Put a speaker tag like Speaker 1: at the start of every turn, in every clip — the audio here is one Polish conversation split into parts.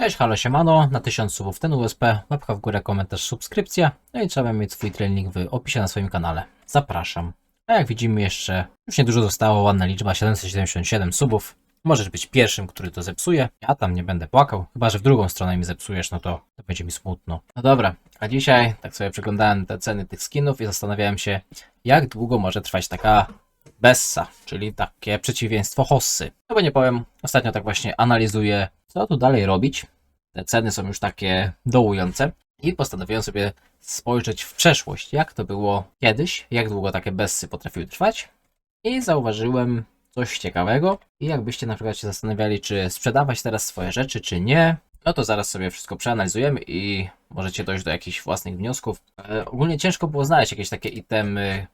Speaker 1: Cześć, halo, siemano, na 1000 subów ten USP, łapka w górę, komentarz, subskrypcja, no i trzeba mieć swój trailing w opisie na swoim kanale. Zapraszam. A jak widzimy jeszcze, już niedużo zostało, ładna liczba, 777 subów. Możesz być pierwszym, który to zepsuje. Ja tam nie będę płakał, chyba że w drugą stronę mi zepsujesz, no to, to będzie mi smutno. No dobra, a dzisiaj tak sobie przeglądałem te ceny tych skinów i zastanawiałem się, jak długo może trwać taka Bessa, czyli takie przeciwieństwo Hossy. No bo nie powiem, ostatnio tak właśnie analizuję, co tu dalej robić. Te ceny są już takie dołujące i postanowiłem sobie spojrzeć w przeszłość, jak to było kiedyś, jak długo takie Bessy potrafiły trwać. I zauważyłem coś ciekawego. I jakbyście na przykład się zastanawiali, czy sprzedawać teraz swoje rzeczy, czy nie, no to zaraz sobie wszystko przeanalizujemy i możecie dojść do jakichś własnych wniosków. E, ogólnie ciężko było znaleźć jakieś takie itemy,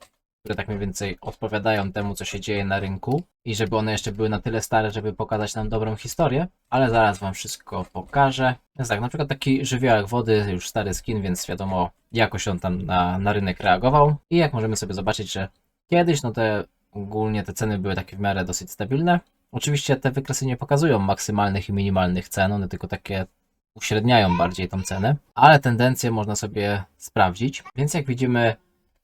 Speaker 1: które tak mniej więcej odpowiadają temu, co się dzieje na rynku i żeby one jeszcze były na tyle stare, żeby pokazać nam dobrą historię, ale zaraz Wam wszystko pokażę. Więc tak, na przykład taki żywiołek wody, już stary skin, więc wiadomo jakoś on tam na, na rynek reagował i jak możemy sobie zobaczyć, że kiedyś no te ogólnie te ceny były takie w miarę dosyć stabilne. Oczywiście te wykresy nie pokazują maksymalnych i minimalnych cen, one tylko takie uśredniają bardziej tą cenę, ale tendencje można sobie sprawdzić. Więc jak widzimy,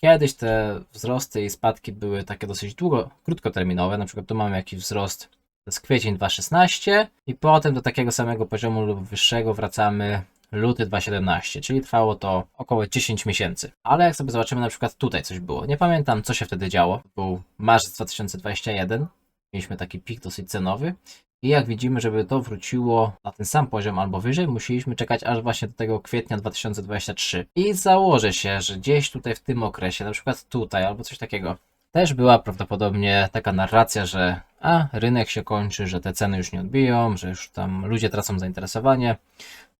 Speaker 1: Kiedyś te wzrosty i spadki były takie dosyć długo, krótkoterminowe. Na przykład tu mamy jakiś wzrost jest kwiecień 2016 i potem do takiego samego poziomu lub wyższego wracamy luty 2017, czyli trwało to około 10 miesięcy. Ale jak sobie zobaczymy na przykład tutaj coś było. Nie pamiętam co się wtedy działo. Był marzec 2021. Mieliśmy taki pik dosyć cenowy i jak widzimy, żeby to wróciło na ten sam poziom albo wyżej, musieliśmy czekać aż właśnie do tego kwietnia 2023. I założę się, że gdzieś tutaj w tym okresie, na przykład tutaj albo coś takiego, też była prawdopodobnie taka narracja, że a rynek się kończy, że te ceny już nie odbiją, że już tam ludzie tracą zainteresowanie,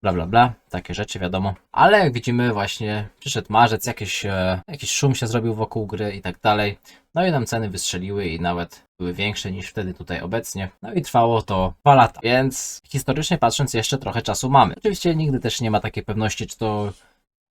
Speaker 1: bla bla bla, takie rzeczy wiadomo. Ale jak widzimy właśnie przyszedł marzec, jakiś, e, jakiś szum się zrobił wokół gry i tak dalej. No i nam ceny wystrzeliły i nawet były większe niż wtedy tutaj obecnie. No i trwało to dwa lata, więc historycznie patrząc jeszcze trochę czasu mamy. Oczywiście nigdy też nie ma takiej pewności, czy to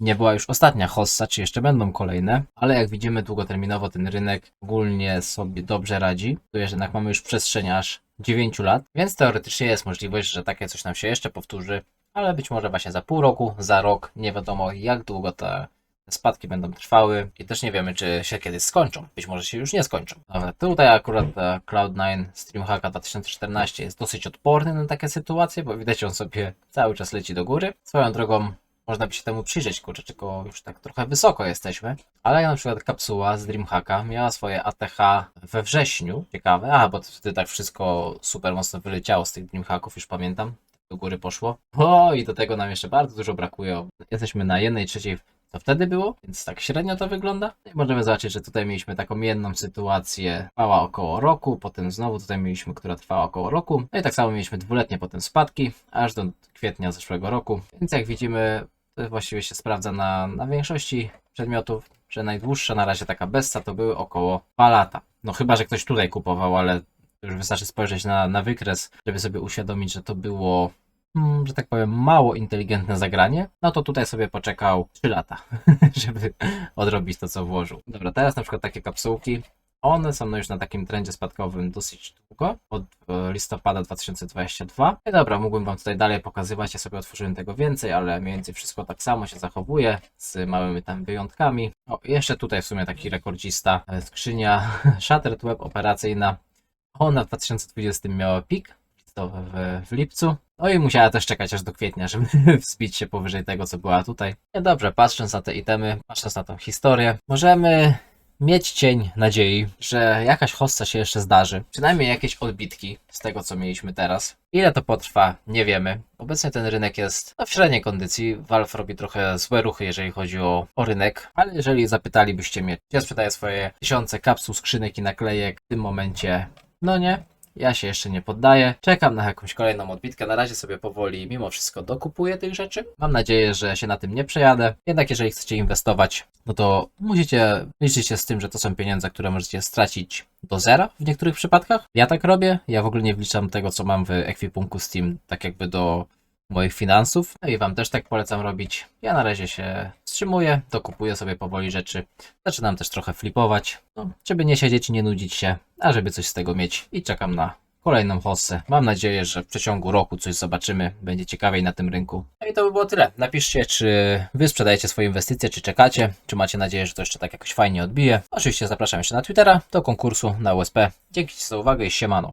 Speaker 1: nie była już ostatnia hossa, czy jeszcze będą kolejne, ale jak widzimy długoterminowo ten rynek ogólnie sobie dobrze radzi. Tu jednak mamy już przestrzeń aż 9 lat, więc teoretycznie jest możliwość, że takie coś nam się jeszcze powtórzy, ale być może właśnie za pół roku, za rok, nie wiadomo jak długo te spadki będą trwały i też nie wiemy, czy się kiedyś skończą. Być może się już nie skończą. Tutaj akurat e, Cloud9 Streamhacka 2014 jest dosyć odporny na takie sytuacje, bo widać on sobie cały czas leci do góry. Swoją drogą można by się temu przyjrzeć, kurczę, tylko już tak trochę wysoko jesteśmy. Ale na przykład kapsuła z Dreamhacka miała swoje ATH we wrześniu. Ciekawe, a bo wtedy tak wszystko super mocno wyleciało z tych Dreamhacków, już pamiętam. Do góry poszło. O, i do tego nam jeszcze bardzo dużo brakuje. Jesteśmy na jednej trzeciej to wtedy było, więc tak średnio to wygląda. I możemy zobaczyć, że tutaj mieliśmy taką jedną sytuację, trwała około roku, potem znowu tutaj mieliśmy, która trwała około roku. No i tak samo mieliśmy dwuletnie potem spadki, aż do kwietnia zeszłego roku. Więc jak widzimy, to właściwie się sprawdza na, na większości przedmiotów, że najdłuższa na razie taka Bessa to były około 2 lata. No chyba, że ktoś tutaj kupował, ale już wystarczy spojrzeć na, na wykres, żeby sobie uświadomić, że to było mm, że tak powiem, mało inteligentne zagranie, no to tutaj sobie poczekał 3 lata, żeby odrobić to, co włożył. Dobra, teraz na przykład takie kapsułki, one są no już na takim trendzie spadkowym dosyć długo, od e, listopada 2022. I dobra, mógłbym Wam tutaj dalej pokazywać, ja sobie otworzyłem tego więcej, ale mniej więcej wszystko tak samo się zachowuje, z małymi tam wyjątkami. O, jeszcze tutaj w sumie taki rekordzista, e, skrzynia Shattered Web operacyjna. Ona w 2020 miała pik, to w, w lipcu. No i musiała też czekać aż do kwietnia, żeby wzbić się powyżej tego, co była tutaj. No dobrze, patrząc na te itemy, patrząc na tą historię, możemy mieć cień nadziei, że jakaś hossa się jeszcze zdarzy. Przynajmniej jakieś odbitki z tego, co mieliśmy teraz. Ile to potrwa, nie wiemy. Obecnie ten rynek jest no, w średniej kondycji. Valve robi trochę złe ruchy, jeżeli chodzi o, o rynek, ale jeżeli zapytalibyście mnie, ja sprzedaję swoje tysiące kapsuł, skrzynek i naklejek w tym momencie, no nie, ja się jeszcze nie poddaję. Czekam na jakąś kolejną odbitkę. Na razie sobie powoli, mimo wszystko, dokupuję tych rzeczy. Mam nadzieję, że się na tym nie przejadę. Jednak, jeżeli chcecie inwestować, no to musicie liczyć się z tym, że to są pieniądze, które możecie stracić do zera w niektórych przypadkach. Ja tak robię. Ja w ogóle nie wliczam tego, co mam w ekwipunku Steam, tak jakby do moich finansów. No i Wam też tak polecam robić. Ja na razie się wstrzymuję, dokupuję sobie powoli rzeczy. Zaczynam też trochę flipować, no, żeby nie siedzieć i nie nudzić się, a żeby coś z tego mieć i czekam na kolejną hossę. Mam nadzieję, że w przeciągu roku coś zobaczymy, będzie ciekawiej na tym rynku. No i to by było tyle. Napiszcie, czy wy sprzedajecie swoje inwestycje, czy czekacie, czy macie nadzieję, że to jeszcze tak jakoś fajnie odbije. Oczywiście zapraszam jeszcze na Twittera do konkursu na USP. Dzięki za uwagę i siemano.